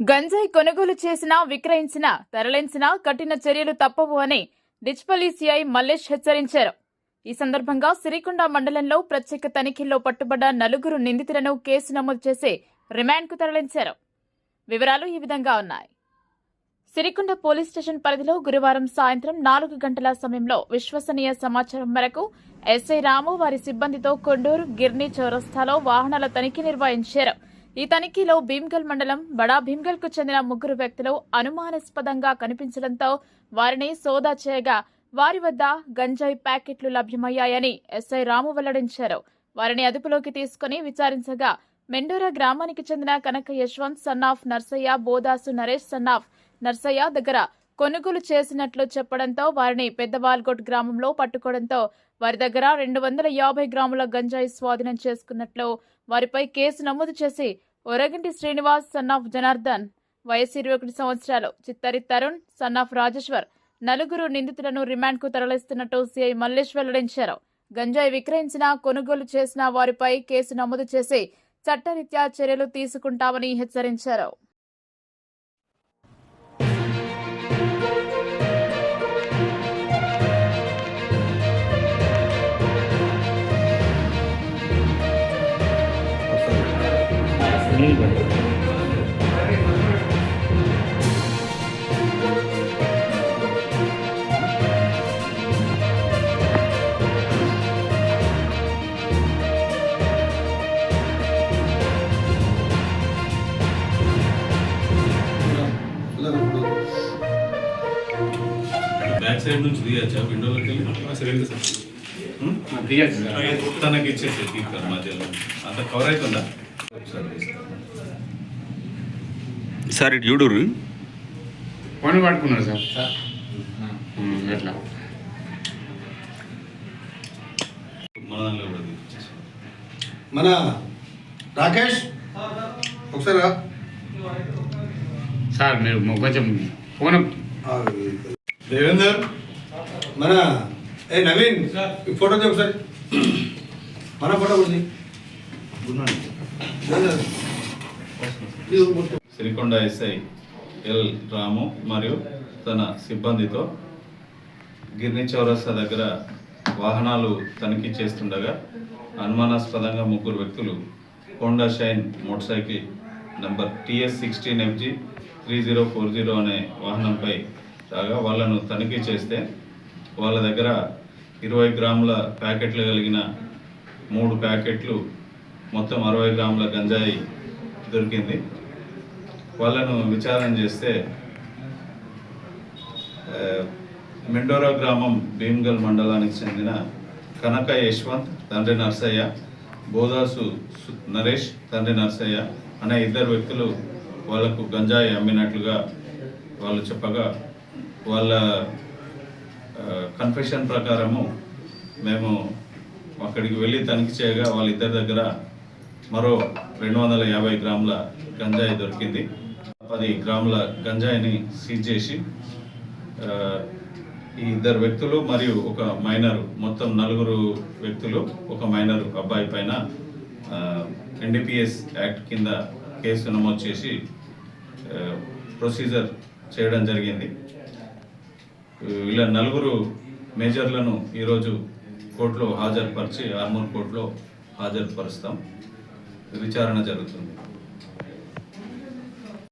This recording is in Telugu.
గంజాయి కొనుగోలు చేసినా విక్రయించినా తరలించినా కఠిన చర్యలు తప్పవు అని డిచ్పల్లి సిఐ మల్లేష్ హెచ్చరించారు. ఈ సందర్భంగా సిరికొండ మండలంలో ప్రత్యేక తనిఖీల్లో పట్టుబడ్డ నలుగురు నిందితులను కేసు నమోదు చేసి రిమాండ్కు తరలించారు. వివరాలు ఈ విధంగా ఉన్నాయి. సిరికొండ పోలీస్ స్టేషన్ పరిధిలో గురువారం సాయంత్రం నాలుగు గంటల సమయంలో విశ్వసనీయ సమాచారం మేరకు ఎస్ఐ రాము వారి సిబ్బందితో కొండూరు గిర్ని చౌరస్తాలో వాహనాల తనిఖీ నిర్వహించారు. ఈ తనిఖీలో భీమ్గల్ మండలం బడా భీమ్గల్కు చెందిన ముగ్గురు వ్యక్తులు అనుమానాస్పదంగా కనిపించడంతో వారిని సోదా చేయగా వారి వద్ద గంజాయి ప్యాకెట్లు లభ్యమయ్యాయని ఎస్ఐ రాము వెల్లడించారు. వారిని అదుపులోకి తీసుకుని విచారించగా మెండోరా గ్రామానికి చెందిన Kanaka Yashwanth son of Narsaiah Bodasu Naresh son of Narsaiah దగ్గర కొనుగోలు చేసినట్లు చెప్పడంతో వారిని పెద్దవాల్గొట్ గ్రామంలో పట్టుకోవడంతో వారి దగ్గర రెండు వందల యాభై గ్రాముల గంజాయి స్వాధీనం చేసుకున్నట్లు వారిపై కేసు నమోదు చేసి ఒరగంటి శ్రీనివాస్ సన్ ఆఫ్ జనార్దన్. వయసు ఇరవై ఒకటి సంవత్సరాలు. Chittari Tarun son of Rajeshwar. నలుగురు నిందితులను రిమాండ్కు తరలిస్తున్నట్టు సిఐ మల్లేష్ వెల్లడించారు. గంజాయి విక్రయించిన కొనుగోలు చేసిన వారిపై కేసు నమోదు చేసి చట్టరీత్యా చర్యలు తీసుకుంటామని హెచ్చరించారు. బ్యాక్ సైడ్ నుంచి తీయచ్చా విండోలోకి వెళ్ళి సరే సార్ హ్మ్? తీయచ్చు సార్ తనకి ఇచ్చేసి తీస్తారు మధ్యలో అంత కవర్ అవుతుందా ఒకసారి తీస్తాను. సార్ ఇటు చూడుర్రి. ఫోన్ పట్టుకున్నారు సార్. ఎట్లా? మన రాకేష్ ఒకసారి. సార్ మీరు కొంచెం ఫోన్ దేవేందర్ మన ఏ నవీన్ ఈ ఫోటో ఒకసారి. మన ఫోటో కూడా సిరికొండ ఎస్ఐ ఎల్ రాము మరియు తన సిబ్బందితో గిర్ని చౌరస్తా దగ్గర వాహనాలు తనిఖీ చేస్తుండగా అనుమానాస్పదంగా ముగ్గురు వ్యక్తులు Honda Shine motorcycle number TS sixteen FG three zero four zero అనే వాహనంపై రాగా వాళ్ళను తనిఖీ చేస్తే వాళ్ళ దగ్గర ఇరవై గ్రాముల ప్యాకెట్లు కలిగిన మూడు ప్యాకెట్లు మొత్తం అరవై గ్రాముల గంజాయి దొరికింది. వాళ్ళను విచారణ చేస్తే మెండోరా గ్రామం భీమ్గల్ మండలానికి చెందిన కనక యశ్వంత్ తండ్రి నర్సయ్య బోదాసు నరేష్ తండ్రి నర్సయ్య అనే ఇద్దరు వ్యక్తులు వాళ్ళకు గంజాయి అమ్మినట్లుగా వాళ్ళు చెప్పగా వాళ్ళ కన్ఫెషన్ ప్రకారము మేము అక్కడికి వెళ్ళి తనిఖీ చేయగా వాళ్ళిద్దరి దగ్గర మరో రెండు వందల యాభై గ్రాముల గంజాయి దొరికింది. పది గ్రాముల గంజాయిని సీజ్ చేసి ఈ ఇద్దరు వ్యక్తులు మరియు ఒక మైనర్ మొత్తం నలుగురు వ్యక్తులు ఒక మైనర్ అబ్బాయి పైన ఎన్డీపీఎస్ యాక్ట్ కింద కేసు నమోదు చేసి ప్రొసీజర్ చేయడం జరిగింది. ఇలా నలుగురు మేజర్లను ఈరోజు కోర్టులో హాజరుపరిచి ఆర్మూర్ కోర్టులో హాజరుపరుస్తాం. విచారణ జరుగుతుంది.